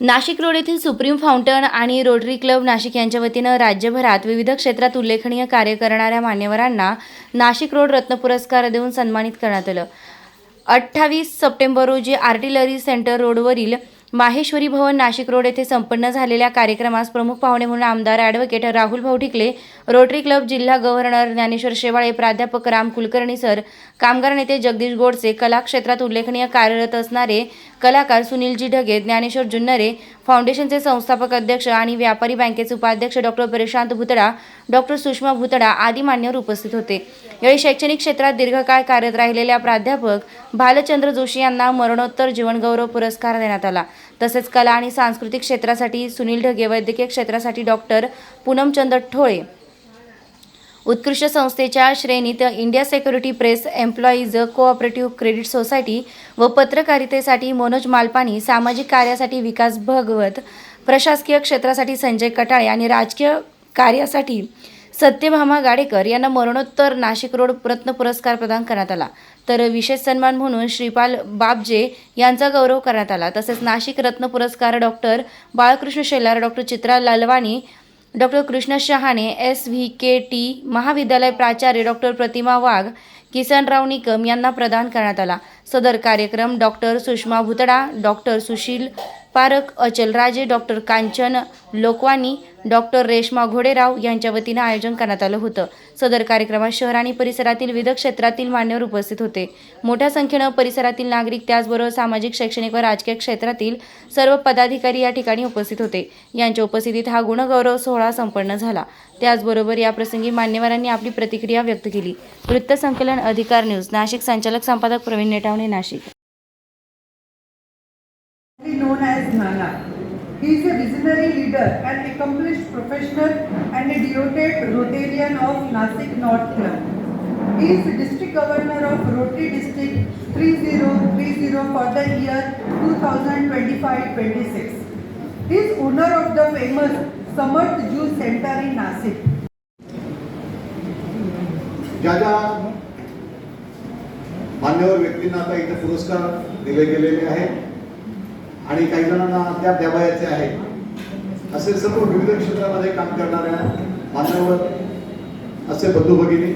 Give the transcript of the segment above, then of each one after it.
Nashik road येथील supreme fountain आणि rotary club Nashik यांच्या वतीनं राज्यभरात विविध क्षेत्रात उल्लेखनीय कार्य करणाऱ्या मान्यवरांना नाशिक रोड रत्न पुरस्कार देऊन सन्मानित करण्यात आलं. अठ्ठावीस सप्टेंबर रोजी आर्टिलरी सेंटर रोडवरील माहेश्वरी भवन नाशिक रोड येथे संपन्न झालेल्या कार्यक्रमास प्रमुख पाहुणे म्हणून आमदार advocate Rahul Bhau Thikle rotary club जिल्हा गव्हर्नर ज्ञानेश्वर शेवाळे प्राध्यापक राम कुलकर्णी सर कामगार नेते जगदीश गोडसे कला क्षेत्रात उल्लेखनीय कार्यरत असणारे कलाकार सुनीलजी ढगे ज्ञानेश्वर जुन्नरे फाउंडेशनचे संस्थापक अध्यक्ष आणि व्यापारी बँकेचे उपाध्यक्ष डॉक्टर प्रशांत भुतडा डॉक्टर सुषमा भुतडा आदी मान्यवर उपस्थित होते. यावेळी शैक्षणिक क्षेत्रात दीर्घकाळ कार्यरत राहिलेल्या प्राध्यापक भालचंद्र जोशी यांना मरणोत्तर जीवनगौरव पुरस्कार देण्यात आला. तसेच कला आणि सांस्कृतिक क्षेत्रासाठी सुनील ढगे वैद्यकीय क्षेत्रासाठी डॉक्टर पूनमचंद ठोळे उत्कृष्ट संस्थेच्या श्रेणीत India security press employees cooperative credit society व पत्रकारितेसाठी मनोज मालपानी सामाजिक कार्यासाठी विकास भगवत प्रशासकीय क्षेत्रासाठी संजय कटाळे आणि राजकीय कार्यासाठी सत्यभामा गाडेकर यांना मरणोत्तर नाशिक रोड रत्न पुरस्कार प्रदान करण्यात आला. तर विशेष सन्मान म्हणून श्रीपाल बाबजे यांचा गौरव करण्यात आला. तसेच नाशिक रत्न पुरस्कार doctor Balkrishna Shelar doctor Chitra Lalwani doctor Krishna Shahane S V K T महाविद्यालय प्राचार्य डॉक्टर प्रतिमा वाघ किसनराव निकम यांना प्रदान करण्यात आला. सदर कार्यक्रम doctor Sushma Bhutada doctor Sushil Parak Achal Raje doctor Kanchan Lokwani doctor Reshma Ghoderao यांच्या वतीनं आयोजन करण्यात आलं होतं. सदर कार्यक्रमात शहर आणि परिसरातील विविध क्षेत्रातील मान्यवर उपस्थित होते. मोठ्या संख्येनं परिसरातील नागरिक त्याचबरोबर सामाजिक शैक्षणिक व राजकीय क्षेत्रातील सर्व पदाधिकारी या ठिकाणी उपस्थित होते. यांच्या उपस्थितीत हा गुणगौरव सोहळा संपन्न झाला. त्याचबरोबर या प्रसंगी मान्यवरांनी आपली प्रतिक्रिया व्यक्त केली. वृत्तसंकलन अधिकार न्यूज नाशिक संचालक संपादक Pravin Netawane Nashik. Known as Nana. He is a visionary leader, an accomplished professional and a devoted Rotarian of Nasik North Club. He is district governor of Rotary District 3030 for the year 2025-26. He is owner of the famous Samarth Juice Center in Nasik. ज्या मान्यवर व्यक्तींना आता इथे पुरस्कार दिले गेलेले आहेत आणि काही जणांना त्या द्यावयाचे आहेत असे सर्व विविध क्षेत्रामध्ये काम करणाऱ्या मान्यवर असे बंधू भगिनी.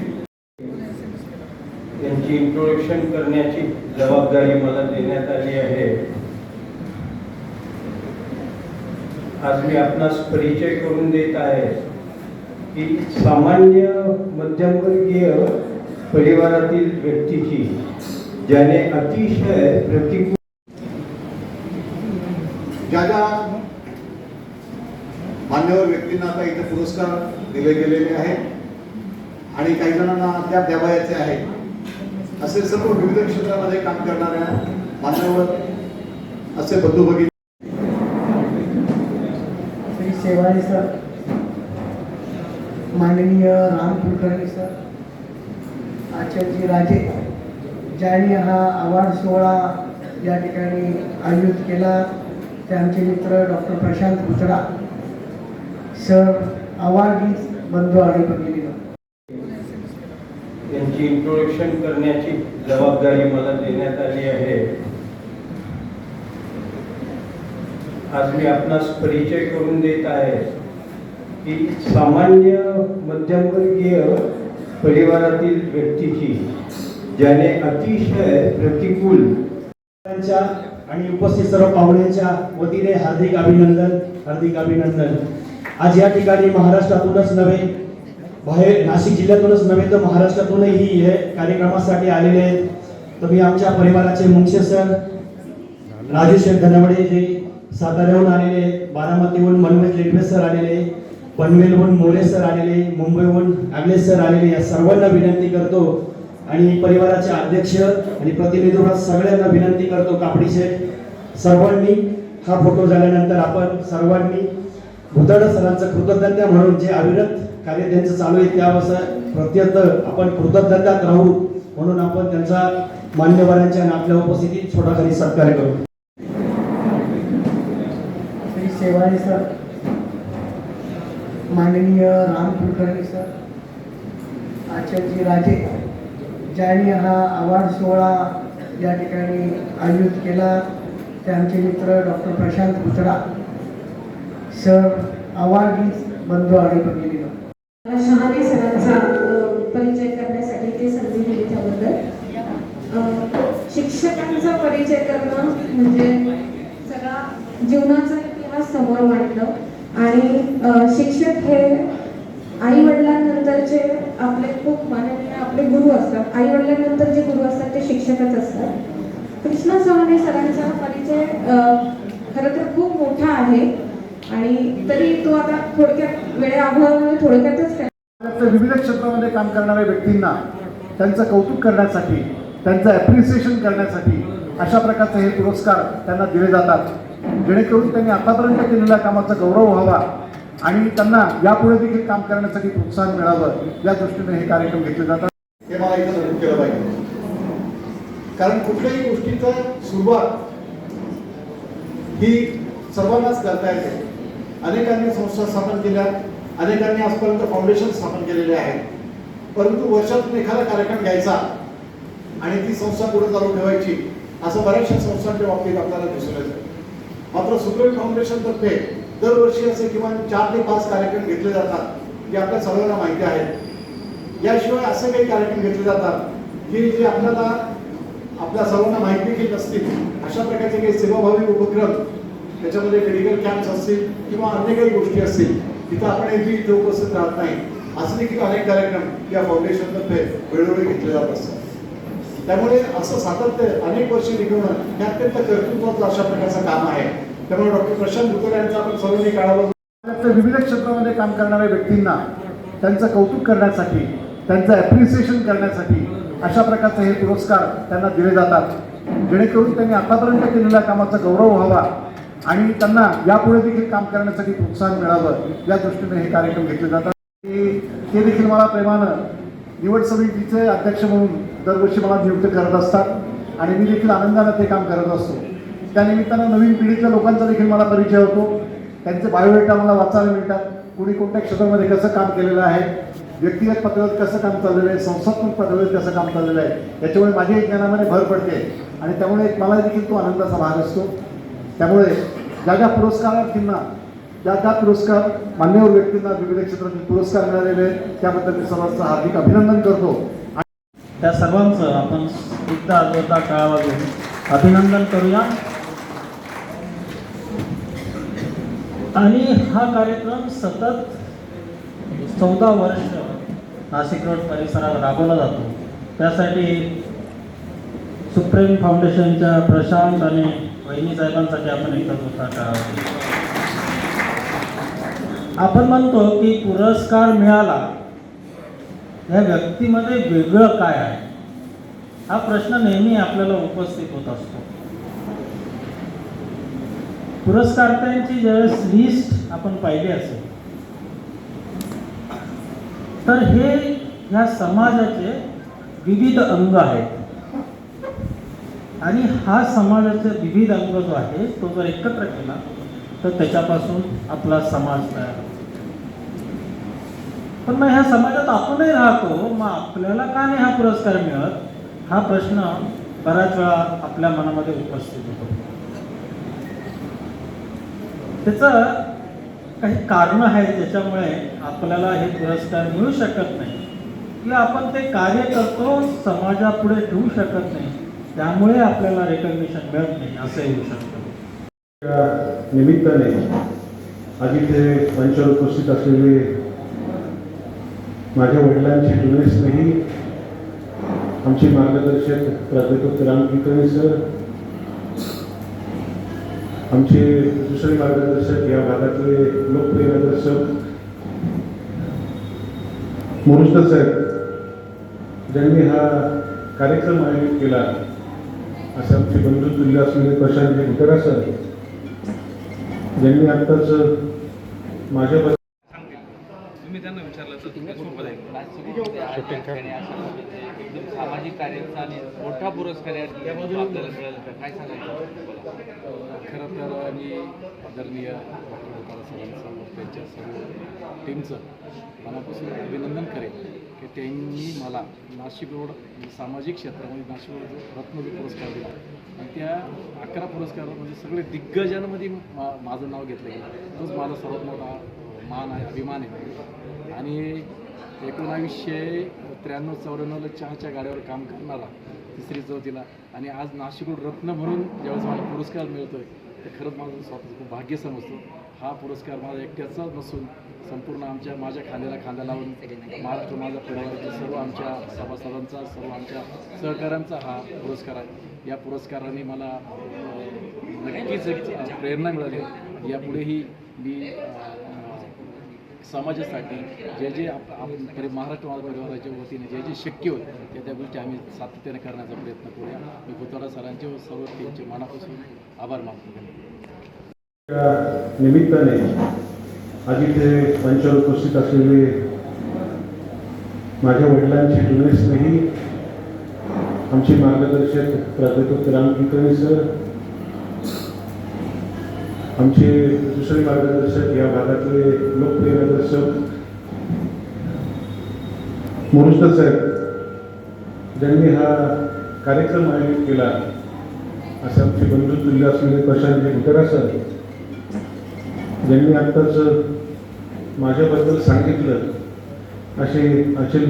यांची इंट्रोडक्शन करण्याची जबाबदारी मला देण्यात आली आहे. आज मी आपणास परिचय करून देत आहे की सामान्य मध्यमवर्गीय परिवारातील व्यक्तीची ज्याने अतिशय प्रतिकूल ज्या ज्या मान्यवर व्यक्तींना आता इथे पुरस्कार दिले गेलेले आहेत आणि काही जणांना त्या द्यावयाचे आहेत असे सर्व विविध क्षेत्रामध्ये काम करणाऱ्या मान्यवर असे बंधू भगिनी श्री शेवाळे सर माननीय राम कुलकर्णी सर आचार्यजी राजे ज्यांनी हा अवॉर्ड सोहळा या ठिकाणी आयोजित केला. ते आमचे मित्र doctor Prashant Bhutada sir award बंधू आणि भगिनी यांची इंट्रोडक्शन करण्याची जबाबदारी मला देण्यात आली आहे. आज मी आपणास परिचय करून देत आहे की सामान्य मध्यमवर्गीय परिवारातील व्यक्तीची ज्याने अतिशय प्रतिकूल त्यांच्या आणि उपस्थित सर्व पाहुण्यांच्या वतीने हार्दिक अभिनंदन हार्दिक अभिनंदन. आज या ठिकाणी महाराष्ट्रातूनच नव्हे बाहेर नाशिक जिल्ह्यातूनच नव्हे तर महाराष्ट्रातूनही हे कार्यक्रमासाठी आलेले आहेत. तर मी आमच्या परिवाराचे मुंशे सर राजेश धनवडे जे साताऱ्याहून आलेले आहेत बारामतीहून मनोज लेडवे सर आलेले पनवेलहून मोरे सर आलेले मुंबईहून आगले सर आलेले या सर्वांना विनंती करतो आणि परिवाराचे अध्यक्ष आणि प्रतिनिधी सगळ्यांना विनंती करतो कापडी शेठ सर्वांनी. हा फोटो झाल्यानंतर आपण सर्वांनी भूतड सरांचं कृतज्ञता म्हणून जे अविरत कार्य त्यांचं चालू आहे त्यापासून प्रत्यंत आपण कृतज्ञतात राहू म्हणून आपण त्यांचा मान्यवरांच्या आपल्या उपस्थितीत छोटाखाली सत्कार करू. श्री शेवाळे सर माननीय राम कुलकर्णी सर आचार्य राजे त्यांनी हा अवॉर्ड सोहळा या ठिकाणी आयोजित केला ते आमचे मित्र डॉक्टर प्रशांत पुतळा सर अवार्ड बंधू आणि भगिनी शहाणे सरांचा परिचय करण्यासाठी ते संधी दिली त्याबद्दल. शिक्षकांचा परिचय करणं म्हणजे सगळा जीवनाचा इतिहास समोर मांडलं आणि शिक्षक हे आई वडिलांनंतरचे आपले खूप मान्य गुरु असतात आई वडिलांनंतर जे गुरु असतात ते शिक्षकच असतात. कृष्णा चव्हाणे सरांचा परिचय अ, खरं तर खूप मोठा आहे आणि तरी तो आता थोडक्यात वेळेअभावामुळे थोडक्यातच विविध क्षेत्रामध्ये काम करणाऱ्या व्यक्तींना त्यांचं कौतुक करण्यासाठी त्यांचं ॲप्रिसिएशन करण्यासाठी अशा प्रकारचे हे पुरस्कार त्यांना दिले जातात. जेणेकरून त्यांनी आतापर्यंत केलेल्या कामाचा गौरव व्हावा आणि त्यांना यापुढे देखील काम करण्यासाठी प्रोत्साहन मिळावं या दृष्टीने हे कार्यक्रम घेतले जातात. मला इथं नमूद केलं पाहिजे. कारण कुठल्याही गोष्टीचं सुरुवात ही सर्वांनाच करता येते. अनेकांनी संस्था स्थापन केल्या अनेकांनी आजपर्यंत फाउंडेशन स्थापन केलेले आहेत. परंतु वर्षातून एखादा कार्यक्रम घ्यायचा आणि ती संस्था पुढे चालू ठेवायची असं बऱ्याचशा संस्थांच्या बाबतीत आपल्याला दिसून येतं. मात्र सुप्रीम फाउंडेशनतर्फे दरवर्षी असे किमान चार ते पाच कार्यक्रम घेतले जातात जे आपल्या सर्वांना माहिती आहेत. याशिवाय असे काही कार्यक्रम घेतले जातात की जे आपल्याला आपल्या सर्वांना माहिती देखील नसतील अशा प्रकारचे काही सेवाभावी उपक्रम त्याच्यामध्ये मेडिकल कॅम्प्स असतील किंवा अन्य काही गोष्टी असतील तिथं आपण एरवी इथे उपस्थित राहत नाही. असे देखील अनेक कार्यक्रम या फाउंडेशनतर्फे वेळोवेळी घेतले जात असतात. त्यामुळे असं सातत्य अनेक वर्षे निघवणं हे अत्यंत कर्तृत्वाचं अशा प्रकारचं काम आहे. त्यामुळे डॉक्टर प्रशांत भुतर यांचा आपण सर्वांनी काढावं विविध क्षेत्रामध्ये काम करणाऱ्या व्यक्तींना त्यांचं कौतुक करण्यासाठी त्यांचं ॲप्रिसिएशन करण्यासाठी अशा प्रकारचे हे पुरस्कार त्यांना दिले जातात. जेणेकरून त्यांनी आतापर्यंत केलेल्या कामाचा गौरव व्हावा आणि त्यांना यापुढे देखील काम करण्यासाठी प्रोत्साहन मिळावं या दृष्टीने हे कार्यक्रम घेतले जातात. ते ते देखील मला प्रेमानं निवड समितीचे अध्यक्ष म्हणून दरवर्षी मला नियुक्त करत असतात आणि मी देखील आनंदानं ते काम करत असतो. त्यानिमित्तानं नवीन पिढीतल्या लोकांचा देखील मला परिचय होतो. त्यांचे बायोडेटा मला वाचायला मिळतात. कुणी कोणत्या क्षेत्रामध्ये कसं काम केलेलं आहे व्यक्तिगत पातळीवर कसं काम चाललेलं आहे संस्थात्मक पातळीवर कसं काम चाललेलं आहे याच्यामुळे माझ्या ज्ञानामध्ये भर पडते. आणि त्यामुळे एक मला देखील तो आनंदाचा भाग असतो. त्यामुळे ज्या ज्या पुरस्कारार्थींना ज्या त्या पुरस्कार मान्यवर व्यक्तींना विविध क्षेत्रातील पुरस्कार मिळालेले आहेत, त्याबद्दल मी सर्वांचं हार्दिक अभिनंदन करतो. आणि त्या सर्वांचं आपण एकदा जोरदार टाळा घेऊन अभिनंदन करूया. आणि हा कार्यक्रम सतत चौदा वर्ष नाशिक रोड परिसरात राबवला जातो. त्यासाठी सुप्रीम फाउंडेशनच्या प्रशांत आणि वहिनी साहेबांसाठी आपण एकदा जोरदार आपण म्हणतो की पुरस्कार मिळाला या व्यक्तीमध्ये वेगळं काय आहे? हा प्रश्न नेहमी आपल्याला उपस्थित होत असतो. पुरस्कार्त्यांची ज्यावेळेस लिस्ट आपण पाहिली असेल तर हे ह्या समाजाचे विविध अंग आहेत. आणि हा समाजाचा विविध अंग जो आहे तो जर एकत्र केला तर त्याच्यापासून आपला समाज तयार होतो. पण मग ह्या समाजात आपणही राहतो मग आपल्याला का नाही हा पुरस्कार मिळत? हा प्रश्न बऱ्याच वेळा आपल्या मनामध्ये उपस्थित होतो. त्याचं काही कारणं आहेत ज्याच्यामुळे आपल्याला हे पुरस्कार मिळू शकत नाही. किंवा आपण ते कार्य करतो समाजापुढे ठेवू शकत नाही. त्यामुळे आपल्याला रेकग्निशन मिळत नाही असं येऊ शकतं. निमित्ताने आज इथे मंचावर उपस्थित असलेले माझ्या वडिलांची जुने स्नेही आमचे मार्गदर्शक प्राध्यापक राम कुलकर्णी सर आमचे दुसरे मार्गदर्शक या भागातले लोकप्रिय मार्गदर्शक मुरुस्त साहेब ज्यांनी हा कार्यक्रम आयोजित केला असे आमचे बंधू जिल्हा असलेले प्रशांत कुटरा सर ज्यांनी आत्ताच माझ्या सामाजिक कार्याचा आणि मोठा पुरस्कार या आपल्याला मिळाला काय सांगायचं खरं तर मी आदरणीय डॉक्टर गोपाळ सरांचं त्यांच्या सर्व टीमचं मनापासून अभिनंदन करेन की त्यांनी मला नाशिक रोड सामाजिक क्षेत्रामध्ये नाशिक रोड जो पुरस्कार दिला आणि त्या अकरा पुरस्कारामध्ये सगळे दिग्गजांमध्ये मा माझं नाव घेतलं गेलं तोच माझा सर्वात मोठा मान आहे अभिमान आहे आणि एकोणावीसशे त्र्याण्णव चौऱ्याण्णवला चहाच्या गाड्यावर काम करणारा तिसरी चौथीला आणि आज नाशिकूड रत्न म्हणून ज्यावेळेस मला पुरस्कार मिळतो आहे ते खरंच माझं स्वतःचं खूप भाग्य समजतो. हा पुरस्कार माझा एकट्याचाच नसून संपूर्ण आमच्या माझ्या खांद्याला खांदा लावून महाराष्ट्र माझा परिवाराचा सर्व आमच्या सभासदांचा सर्व आमच्या सहकाऱ्यांचा हा पुरस्कार आहे. या पुरस्काराने मला नक्कीच एक प्रेरणा मिळाली. यापुढेही मी समाजासाठी जे जे आप आप महाराष्ट्र माझा परिवाराच्या वतीने जे जे शक्य होईल त्या त्या गोष्टी आम्ही सातत्याने करण्याचा प्रयत्न करूया. मी भुतवाडा सरांचे व सर्व टीमचे मनापासून आभार मानतो. निमित्ताने आज इथे मंचावर उपस्थित असलेले माझ्या वडिलांचे जुने स्नेही आमचे मार्गदर्शक प्राध्यापक राम सर आमचे दुसरे मार्गदर्शक या भागातले लोकप्रिय मार्गदर्शक मुरुष्ट साहेब ज्यांनी हा कार्यक्रम आयोजित केला असे आमचे बंधू तुल्य असलेले प्रशांत भुतरा सर ज्यांनी आत्ताच माझ्याबद्दल सांगितलं असे अचल